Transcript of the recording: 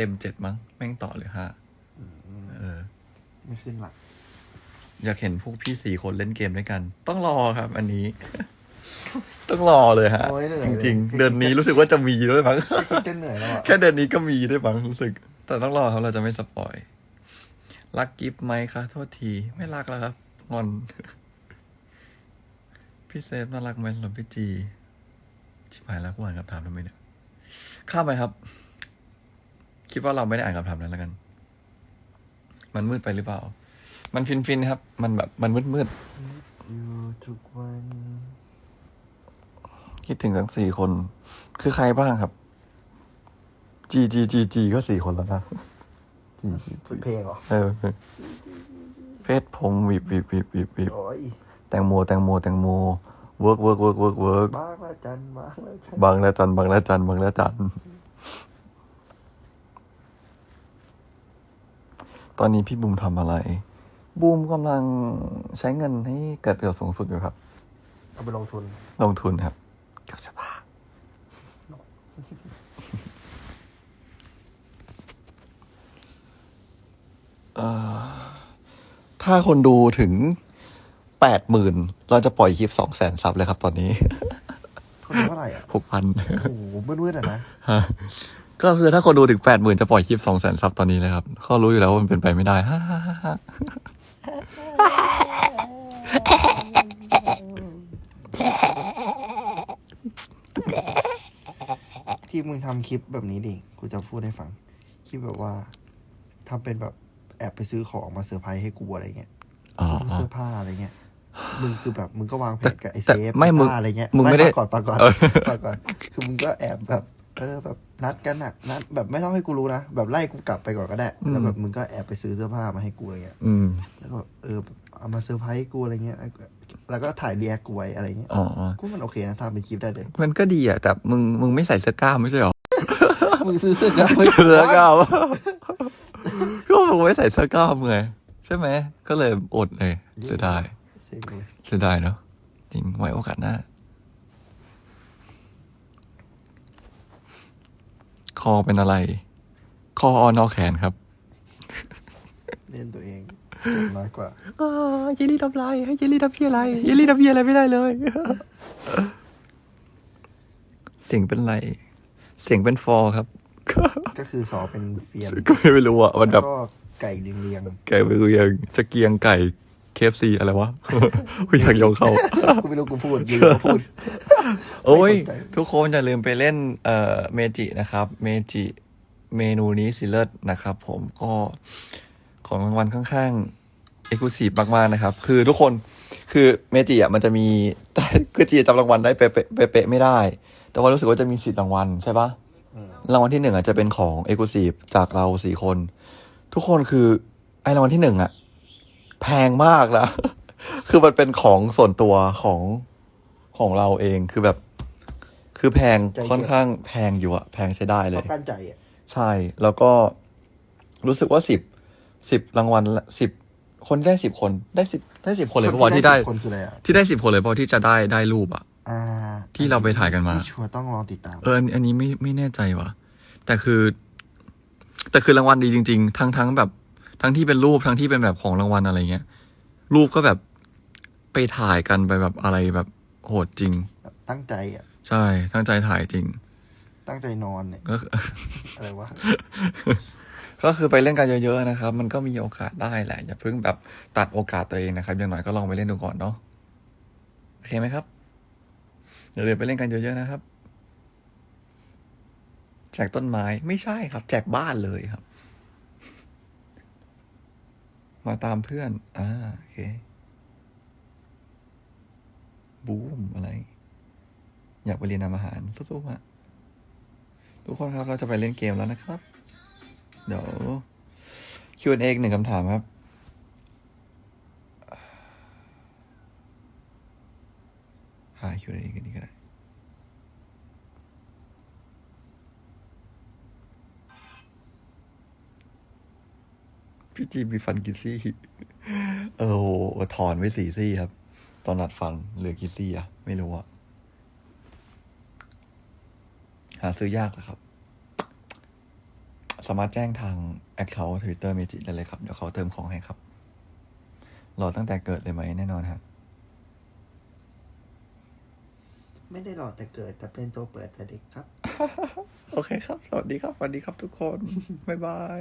ต็มเจ็ดมั้ง แม่งต่อเลยห้าอืมเออ ไม่ขึ้นหลัก อยากเห็นพวกพี่สี่คนเล่นเกมด้วยกัน ต้องรอครับ อันนี้ ต้องรอเลยฮะ โอ้ยเหนื่อยจเลย ริง ๆ เดือนนี้รู้สึกว่าจะมีด้วยมั้ง คิดจะเหนื่อยแล้วอะ แค่เดือนนี้ก็มีด้วยมั้งรู้สึก แต่ต้องรอครับเราจะไม่สปอยรักกิฟต์ไหมคะโทษทีไม่รักแล้วครับ งอน พี่เซฟน่ารักไหมสำหรับพี่จีชิบหายแล้วกูอ่านคำถามทำไมเนี่ยข้ามไปครับ คิดว่าเราไม่ได้อ่านคำถามนั้นแล้วกัน มันมืดไปหรือเปล่า มันฟินฟินๆครับ มันแบบมันมืดมืดอยู่ทุกวันๆคิดถึงทั้งสี่คน คือใครบ้างครับ จีจีจีจีก็สี่คนแล้วนะจีจีจีเพลงเหรอเออเพชรพงศ์วิบวิบวิบวิบวิบโอ้ยแตงโมแตงโมแตงโมเวิร์กเวิร์กเวิร์กเวิร์กเวิร์กบ้างละจันบ้างละจันบางละจันบางละจันบางละจัน ตอนนี้พี่บูมทำอะไร บูมกำลังใช้เงินให้เกิดประโยชน์สูงสุดอยู่ครับ เอาไปลงทุน ลงทุนครับกับเสื้อผ้าเอ่อถ้าคนดูถึงแปดหมื่นเราจะปล่อยคลิปสองแสนซับเลยครับตอนนี้คนดูเท่าไหร่อะหกพันโอ้โหมืดๆอะนะ ก็คือถ้าคนดูถึงแปดหมื่นจะปล่อยคลิปสองแสนซับตอนนี้เลยครับเขารู้อยู่แล้วว่ามันเป็นไปไม่ได้ฮ่าฮ่าฮ่าฮ่าที่มึงทำคลิปแบบนี้ดิ กูจะพูดให้ฟัง คลิปแบบว่าทำเป็นแบบแอบไปซื้อของมาเซอร์ไพรส์ให้กูอะไรเงี้ยอ๋อ ซื้อเสื้อผ้าอะไรเงี้ย มึงคือแบบมึงก็วางแผนกับไอ้แต่เซฟไม่มึงป้าอะไรเงี้ยมึงไม่ได้ปก่อนปาก่อนเออ ปาก่อน คือมึงก็แอบแบบ เออแบบนัดกันอะนัดแบบไม่ต้องให้กูรู้นะแบบไล่กูกลับไปก่อนก็ได้แล้วแบบมึงก็แอบไปซื้อเสื้อผ้ามาให้กูอะไรเงี้ยอืมแล้วก็เออเอามาเซอร์ไพรส์กูอะไรเงี้ยแล้วก็ถ่ายเรียกกูไว้อะไรเงี้ยอ๋ออ๋อกูมันโอเคนะทำเป็นคลิปได้เลย มันก็ดีอะแต่มึงมึงไม่ใส่เสื้อกล้ามไม่ใช่หรอมึงซื้อเสื้อกล้ามเสื้อกล้ามก็มึงไม่ใส่เสื้อกล้ามไงใช่ไหมก็เลยอดเลยเสียดายเซ็งเลยเสียดายเนาะจริงไว้โอกาสหน้า คอเป็นอะไรคอออนอแขนครับ เล่นตัวเองน้อยกว่าอ่าเยลลี่ทำลายให้เยลลี่ทำพี่อะไรเยลลี่ทำพี่อะไรไม่ได้เลย เสียงเป็นไร เสียงเป็นฟอร์ครับ ก็คือสอเป็นเฟียนก็ไม่รู้อะมันแบแล้วบก็ไก่เรียงเรียงไก่ไปเรียงจะเกียงไก่ เคฟซีอะไรวะกูอยากโยงเข้าๆกูไม่รู้กูพูดยืนกูพูด โอ้ยไม่สนใจทุกคนอย่าลืมไปเล่นเอ่อเมจินะครับ เมจิเมนูนี้สิเลิศนะครับ ผมก็ของรางวัลค่อนข้างเอกลุศิมากๆนะครับ คือทุกคนคือเมจิอะมันจะมีแต่คือจีจำรางวัลได้เป๊ะๆเป๊ะๆไม่ได้ แต่ว่ารู้สึกว่าจะมีสิทธิ์รางวัลใช่ปะอืมรางวัลที่หนึ่งอะจะเป็นของเอกลุศิจากเราสี่คน ทุกคนคือไอ้รางวัลที่หนึ่งอะ แพงมากนะ คือมันเป็นของส่วนตัวของของเราเองคือแบบ คือแพงค่อนข้างแพงอยู่อะแพงใช้ได้เลเขายกั้นใจอะใช่ แล้วก็รู้สึกว่าสิบสิบรางวัลสิบคนได้สิบคนได้สิบได้สิบคนเลยเพราะว่าที่ได้คนคืออะไรอะที่ได้สิบคนเลยเพราะที่จะได้ได้รูปอะอ่าที่เราไปถ่ายกันมาพี่ชัวร์ต้องลองติดตาม เอออันอันนี้ไม่ไม่แน่ใจว่ะแต่คือ แต่คือรางวัลดีจริง ๆ ทั้งทั้งแบบ ทั้งที่เป็นรูปทั้งที่เป็นแบบของรางวัลอะไรเงี้ย รูปก็แบบไปถ่ายกันไปแบบอะไรแบบโหดจริงแบบตั้งใจอะ ใช่ตั้งใจถ่ายจริง ตั้งใจนอนเนี่ยก็อะไรวะก็คือไปเล่นกันเยอะๆนะครับ มันก็มีโอกาสได้แหละ อย่าเพิ่งแบบตัดโอกาสตัวเองนะครับ อย่างน้อยก็ลองไปเล่นดูก่อนเนาะโอเคไหมครับอย่าลืมไปเล่นกันเยอะๆนะครับ แจกต้นไม้ไม่ใช่ครับ แจกบ้านเลยครับ มาตามเพื่อน อ่า โอเค บูม อะไร อยากไปเรียนทำอาหารสู้ๆฮะทุกคนครับ เราจะไปเล่นเกมแล้วนะครับ เดี๋ยว Q&A หนึ่งคำถามครับหา Q&A กันดีก็ได้ พี่จีมีฟันกี่ซี่ เออโหถอนไว้สี่ซี่ครับ ตอนนัดฟันเหลือกี่ซี่อะไม่รู้อะหาซื้อยากอะครับสสามารถแจ้งทาง Account Twitter เมจิได้เลยครับ เดี๋ยวเขาเติมของให้ครับ รอตั้งแต่เกิดเลยไหมแน่นอนครับไม่ได้หลอกแต่เกิดแต่เป็นตัวเปิดแต่เด็กครับ โอเคครับ สวัสดีครับสวัสดีครับทุกคน บ๊ายบาย